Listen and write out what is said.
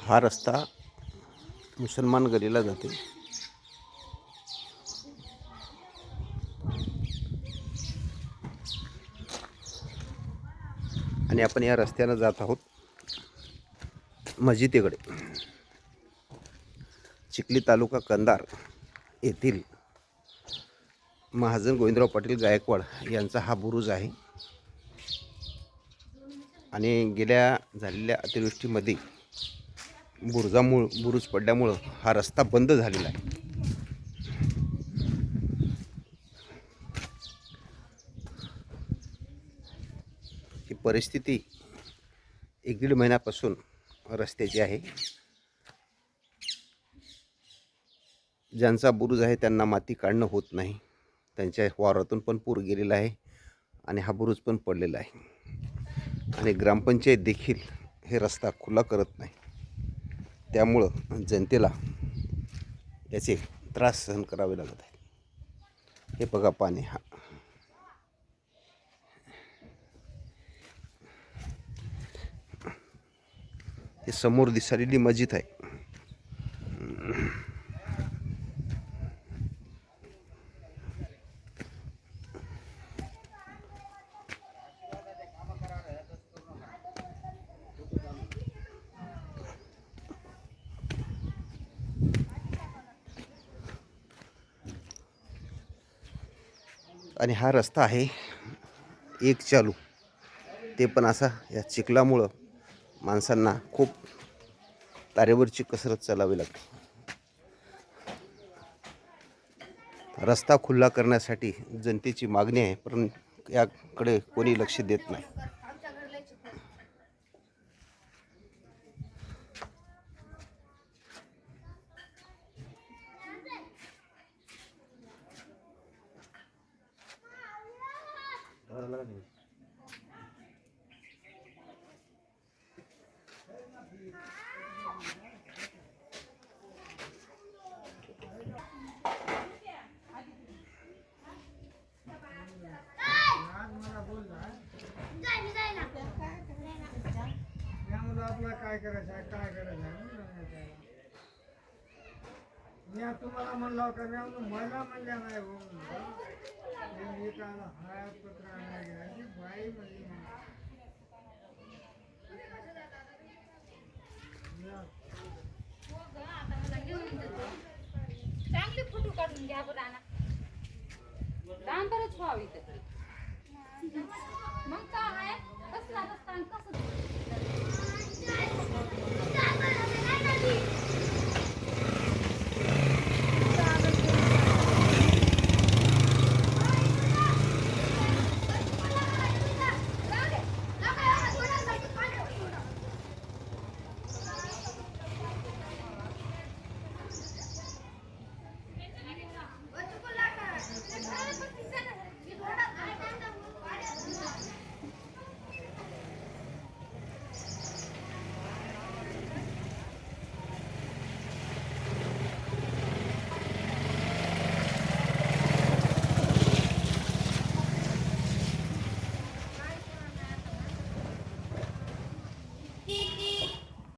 हा रस्ता मुसलमान गलीला जाते. आणि आपण या रस्त्यानं जात आहोत मस्जिदेकडे. चिखली तालुका कंदार येथील महाजन गोविंदराव पाटील गायकवाड यांचा हा बुरुज आहे. आणि गेल्या झालेल्या अतिवृष्टीमध्ये बुरुजामुळं बुरुज पडल्यामुळं हा रस्ता बंद झालेला आहे. ही परिस्थिती एक दीड महिन्यापासून रस्त्याची आहे. ज्यांचा बुरुज आहे त्यांना माती काढणं होत नाही. त्यांच्या वावरातून पण पूर गेलेला आहे आणि हा बुरुज पण पडलेला आहे. आणि ग्रामपंचायत देखील हे रस्ता खुला करत नाही. त्यामुळं जनतेला याचे त्रास सहन करावे लागत आहेत. हे बघा पाणी हा. हे समोर दिसालेली मस्जिद आहे. आणि हा रस्ता आहे एक चालू. ते पण असा या चिखलामुळं माणसांना खूप तारेवरची कसरत चालावी लागते. रस्ता खुल्ला करण्यासाठी जनतेची मागणी आहे पण याकडे कोणी लक्ष देत नाही. त्यामुळे आपलं काय करायचं आहे काय करायचं आहे म्हणून म्हणायचं आहे. मी तुम्हाला म्हणलं का मी म्हणून मला म्हणल्या नाही हो मी एक हळद पत्र आणायला गेला ती बाई म्हणली मला. चांगले फोटो काढून घ्या बरं आणा. डांबरच व्हावी तर. मग काय आहे? कसला रस्ता कसं